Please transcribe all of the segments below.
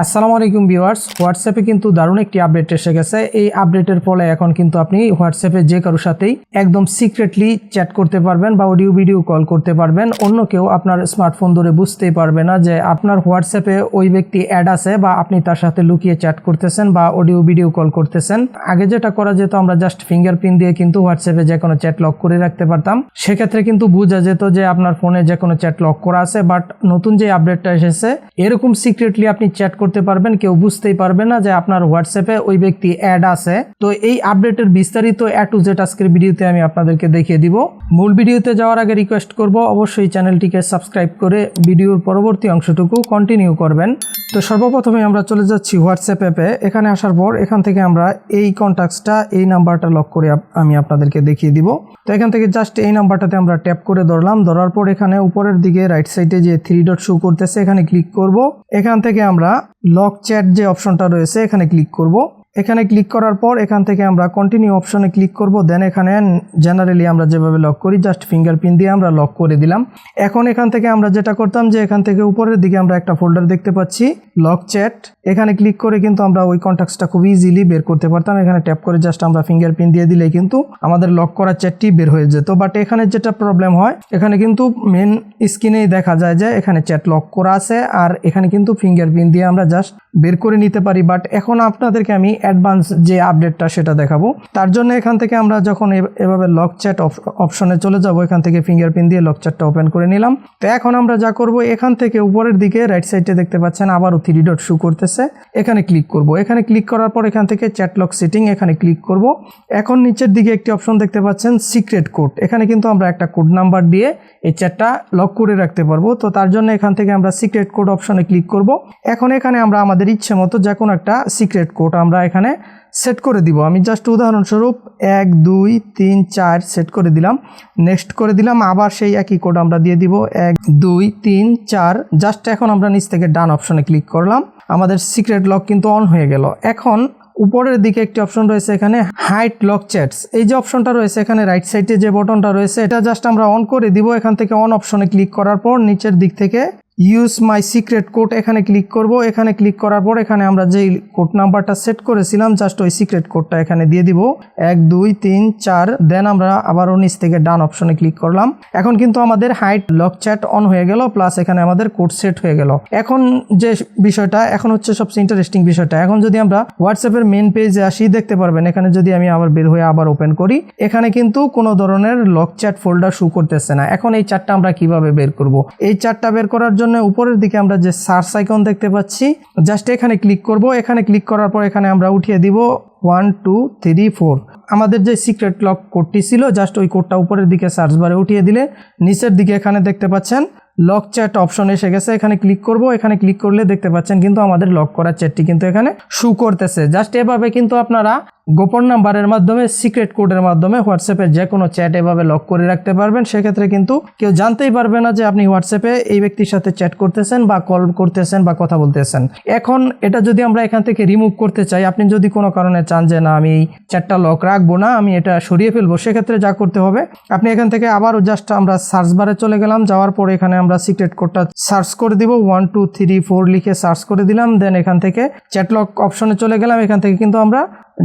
আসসালামু আলাইকুম ভিউয়ার্স, হোয়াটসঅ্যাপে কিন্তু দারুণ একটি আপডেট এসে গেছে। এই আপডেটের ফলে এখন কিন্তু আপনি হোয়াটসঅ্যাপে যে কারোর সাথেই একদম সিক্রেটলি চ্যাট করতে পারবেন বা অডিও ভিডিও কল করতে পারবেন। অন্য কেউ আপনার স্মার্টফোন ধরে বুঝতেই পারবে না যে আপনার হোয়াটসঅ্যাপে ওই ব্যক্তি অ্যাড আছে বা আপনি তার সাথে লুকিয়ে চ্যাট করতেছেন বা অডিও ভিডিও কল করতেছেন। আগে যেটা করা যেত, আমরা জাস্ট ফিঙ্গারপ্রিন্ট দিয়ে কিন্তু হোয়াটসঅ্যাপে যে কোনো চ্যাট লক করে রাখতে পারতাম। সেক্ষেত্রে কিন্তু বোঝা যেত যে আপনার ফোনে যে কোনো চ্যাট লক করা আছে বাট নতুন যে আপডেটটা এসেছে, এরকম সিক্রেটলি আপনি চ্যাট করতে পারবেন, কেউ বুঝতেই পারবে না যে আপনার হোয়াটসঅ্যাপে ওই ব্যক্তি অ্যাড আছে। তো এই আপডেটের বিস্তারিত অ্যাড টু জেড আজকের ভিডিওতে আমি আপনাদেরকে দেখিয়ে দিব। মূল ভিডিওতে যাওয়ার আগে রিকোয়েস্ট করব, অবশ্যই চ্যানেলটিকে সাবস্ক্রাইব করে ভিডিওর পরবর্তী অংশটুকু কন্টিনিউ করবেন। তো সর্বপ্রথমে আমরা চলে যাচ্ছি হোয়াটসঅ্যাপ অ্যাপে এখানে আসার পর এখান থেকে আমরা এই কন্ট্যাক্টসটা এই নাম্বারটা লক করে আমি আপনাদেরকে দেখিয়ে দিব। তো এখান থেকে জাস্ট এই নাম্বারটাতে আমরা ট্যাপ করে ধরলাম। ধরার পর এখানে উপরের দিকে রাইট সাইডে যে থ্রি ডট শো করতেছে, এখানে ক্লিক করব। এখান থেকে আমরা লক চ্যাট যে অপশনটা রয়েছে এখানে ক্লিক করব। এখানে ক্লিক করার পর এখান থেকে আমরা কন্টিনিউ অপশনে ক্লিক করব। দেন এখানে জেনারেলি আমরা যেভাবে লক করি জাস্ট ফিঙ্গারপ্রিন্ট দিয়ে আমরা লক করে দিলাম। এখন এখান থেকে আমরা যেটা করতাম যে এখান থেকে উপরের দিকে আমরা একটা ফোল্ডার দেখতে পাচ্ছি লক চ্যাট এখানে ক্লিক করে কিন্তু আমরা ওই কন্ট্যাক্টসটা খুব ইজিলি বের করতে পারতাম। এখানে ট্যাপ করে জাস্ট আমরা ফিঙ্গারপ্রিন্ট দিয়ে দিলেই কিন্তু আমাদের লক করা চ্যাটটি বের হয়ে যেত। বাট এখানে যেটা প্রবলেম হয়, এখানে কিন্তু মেন স্ক্রিনেই দেখা যায় যে এখানে চ্যাট লক করা আছে। আর এখানে কিন্তু ফিঙ্গারপ্রিন্ট দিয়ে আমরা জাস্ট বের করে নিতে পারি। বাট এখন আপনাদেরকে আমি অ্যাডভান্স যে আপডেটটা সেটা দেখাবো। তার জন্য এখান থেকে আমরা যখন এভাবে লক চ্যাট অপশনে চলে যাব, এখান থেকে ফিঙ্গারপ্রিন্ট দিয়ে লক চ্যাটটা ওপেন করে নিলাম। তো এখন আমরা যা করব, এখান থেকে উপরের দিকে রাইট সাইডে দেখতে পাচ্ছেন আবারও থ্রি ডট শু করতেছে। এখানে ক্লিক করব। এখানে ক্লিক করার পর এখান থেকে চ্যাট লক সেটিং এখানে ক্লিক করব। এখন নিচের দিকে একটি অপশন দেখতে পাচ্ছেন সিক্রেট কোড এখানে কিন্তু আমরা একটা কোড নাম্বার দিয়ে এই চ্যাটটা লক করে রাখতে পারব। তো তার জন্য এখান থেকে আমরা সিক্রেট কোড অপশনে ক্লিক করব। এখন এখানে আমরা আমাদের ইচ্ছে মতো যে কোনো একটা সিক্রেট কোড আমরা এখানে সেট করে দিব। আমি জাস্ট উদাহরণস্বরূপ এক, দুই, তিন, চার সেট করে দিলাম। নেক্সট করে দিলাম, আবার সেই একই কোড আমরা দিয়ে দিব। এক, দুই, তিন, চার জাস্ট এখন আমরা নিচ থেকে ডান অপশনে ক্লিক করলাম। আমাদের সিক্রেট লক কিন্তু অন হয়ে গেল। এখন উপরের দিকে একটি অপশন রয়েছে এখানে হাইট লক চ্যাটস এই যে অপশনটা রয়েছে এখানে রাইট সাইডে যে বটনটা রয়েছে, এটা জাস্ট আমরা অন করে দিব। এখান থেকে অন অপশনে ক্লিক করার পর নিচের দিক থেকে ইউজ মাই সিক্রেট কোড এখানে ক্লিক করব। এখানে ক্লিক করার পর এখানে আমরা যেই কোড নাম্বারটা সেট করেছিলাম জাস্ট ওই সিক্রেট কোডটা এখানে দিয়ে দিব। এক, দুই, তিন, চার দেন আমরা আবারও নিচ থেকে ডান অপশনে ক্লিক করলাম। এখন কিন্তু আমাদের হাইট লক চ্যাট অন হয়ে গেল প্লাস এখানে আমাদের কোড সেট হয়ে গেল। এখন যে বিষয়টা, এখন হচ্ছে সবচেয়ে ইন্টারেস্টিং বিষয়টা। এখন যদি আমরা হোয়াটসঅ্যাপের মেন পেজে আসি, দেখতে পারবেন, এখানে যদি আমি আবার বের হয়ে আবার ওপেন করি, এখানে কিন্তু কোনো ধরনের লক চ্যাট ফোল্ডার শু করতেছে না। এখন এই চারটা আমরা কীভাবে বের করব? এই চারটা বের করার জন্য উপরের দিকে আমরা যে সার্চ আইকন দেখতে পাচ্ছি জাস্ট এখানে ক্লিক করব। এখানে ক্লিক করার পর এখানে আমরা উঠিয়ে দিব ওয়ান টু থ্রি ফোর আমাদের যে সিক্রেট লক কোডটি ছিল জাস্ট ওই কোডটা উপরের দিকে সার্চ বারে উঠিয়ে দিলে নিচের দিকে এখানে দেখতে পাচ্ছেন লক চ্যাট অপশন এসে গেছে। এখানে ক্লিক করব। এখানে ক্লিক করলে দেখতে পাচ্ছেন কিন্তু আমাদের লক করা চ্যাটটি কিন্তু এখানে শু করতেছে। জাস্ট এভাবে কিন্তু আপনারা গোপন নাম্বারের মাধ্যমে সিক্রেট কোডের মাধ্যমে হোয়াটসঅ্যাপের যে কোনো চ্যাট এভাবে লক করে রাখতে পারবেন। সেক্ষেত্রে কিন্তু কেউ জানতেই পারবে না যে আপনি হোয়াটসঅ্যাপে এই ব্যক্তির সাথে চ্যাট করতেছেন বা কল করতেছেন বা কথা বলতেছেন। এখন এটা যদি আমরা এখান থেকে রিমুভ করতে চাই, আপনি যদি কোনো কারণে চান যে, না, আমি এই চ্যাটটা লক রাখব না, আমি এটা সরিয়ে ফেলব, সেক্ষেত্রে যা করতে হবে, আপনি এখান থেকে আবারও জাস্ট আমরা সার্চ বারে চলে গেলাম। যাওয়ার পর এখানে আমরা সিক্রেট কোডটা সার্চ করে দিব। ওয়ান টু থ্রি ফোর লিখে সার্চ করে দিলাম। দেন এখান থেকে চ্যাট লক অপশনে চলে গেলাম। এখান থেকে কিন্তু আমরা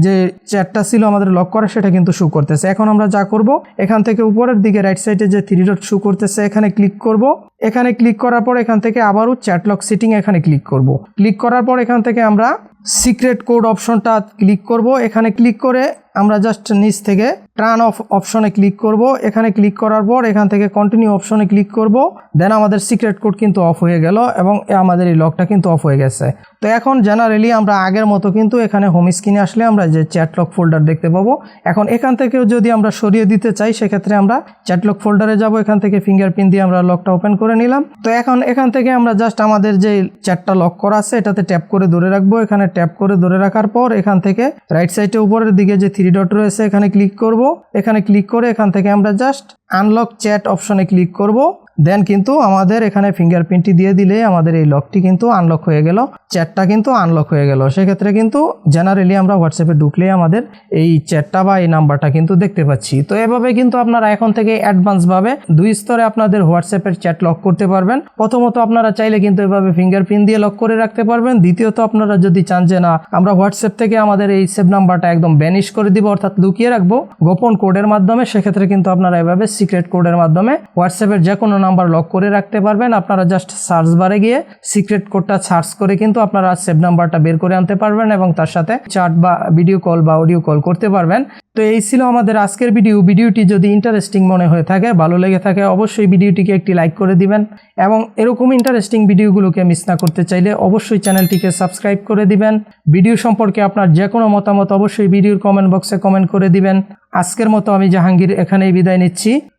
যে চ্যাটটা ছিল আমাদের লক করা, সেটা কিন্তু শু করতেছে। এখন আমরা যা করব, এখান থেকে উপরের দিকে রাইট সাইডে যে থ্রি ডট শু করতেছে, এখানে ক্লিক করব। এখানে ক্লিক করার পর এখান থেকে আবারও চ্যাটলক সিটিং সেটিং এখানে ক্লিক করব। ক্লিক করার পর এখান থেকে আমরা সিক্রেট কোড অপশনটা ক্লিক করব। এখানে ক্লিক করে আমরা জাস্ট নিচ থেকে টার্ন অফ অপশনে ক্লিক করব। এখানে ক্লিক করার পর এখান থেকে কন্টিনিউ অপশনে ক্লিক করব। দেন আমাদের সিক্রেট কোড কিন্তু অফ হয়ে গেল এবং আমাদের এই লকটা কিন্তু অফ হয়ে গেছে। তো এখন জেনারেলি আমরা আগের মতো কিন্তু এখানে হোম স্ক্রিনে আসলে আমরা যে চ্যাট লক ফোল্ডার দেখতে পাবো। এখন এখান থেকেও যদি আমরা সরিয়ে দিতে চাই, সেক্ষেত্রে আমরা চ্যাট লক ফোল্ডারে যাব। এখান থেকে ফিঙ্গারপ্রিন্ট দিয়ে আমরা লকটা ওপেন করে নিলাম। তো এখন এখান থেকে আমরা জাস্ট আমাদের যে চ্যাটটা লক করা আছে, এটাতে ট্যাপ করে ধরে রাখব। এখানে ট্যাপ করে ধরে রাখার পর এখান থেকে রাইট সাইডে উপরের দিকে যে থ্রি ডট রয়েছে, এখানে ক্লিক করব। এখানে ক্লিক করে এখান থেকে আমরা জাস্ট আনলক চ্যাট অপশনে ক্লিক করব। দেন কিন্তু আমাদের এখানে ফিঙ্গারপ্রিন্টটি দিয়ে দিলে আমাদের এই লকটি কিন্তু আনলক হয়ে গেল চ্যাটটা কিন্তু আনলক হয়ে গেল। সেক্ষেত্রে কিন্তু জেনারেলি আমরা হোয়াটসঅ্যাপে ঢুকলেই আমাদের এই চ্যাটটা বা এই নাম্বারটা কিন্তু দেখতে পাচ্ছি। তো এভাবে কিন্তু আপনারা এখন থেকে অ্যাডভান্সভাবে দুই স্তরে আপনাদের হোয়াটসঅ্যাপের চ্যাট লক করতে পারবেন। প্রথমত আপনারা চাইলে কিন্তু এভাবে ফিঙ্গারপ্রিন্ট দিয়ে লক করে রাখতে পারবেন। দ্বিতীয়ত আপনারা যদি চান যে না, আমরা হোয়াটসঅ্যাপ থেকে আমাদের এই সেভ নাম্বারটা একদম ব্যানিশ করে দিব, অর্থাৎ লুকিয়ে রাখব, গোপন কোডের মাধ্যমে, সেক্ষেত্রে কিন্তু আপনারা এভাবে সিক্রেট কোডের মাধ্যমে হোয়াটসঅ্যাপের যে কোনো নাম্বার লক করে রাখতে পারবেন। আপনারা জাস্ট সার্চ বারে গিয়ে সিক্রেট কোডটা সার্চ করে কিন্তু আপনারা সেভ নাম্বারটা বের করে আনতে পারবেন এবং তার সাথে চ্যাট বা ভিডিও কল বা অডিও কল করতে পারবেন। তো এই ছিল আমাদের আজকের ভিডিও ভিডিওটি যদি ইন্টারেস্টিং মনে হয়ে থাকে, ভালো লেগে থাকে, অবশ্যই ভিডিওটিকে একটি লাইক করে দিবেন এবং এরকম ইন্টারেস্টিং ভিডিওগুলোকে মিস না করতে চাইলে অবশ্যই চ্যানেলটিকে সাবস্ক্রাইব করে দিবেন। ভিডিও সম্পর্কে আপনার যে কোনো মতামত অবশ্যই ভিডিওর কমেন্ট বক্সে কমেন্ট করে দিবেন। আজকের মতো আমি জাহাঙ্গীর এখানেই বিদায় নিচ্ছি।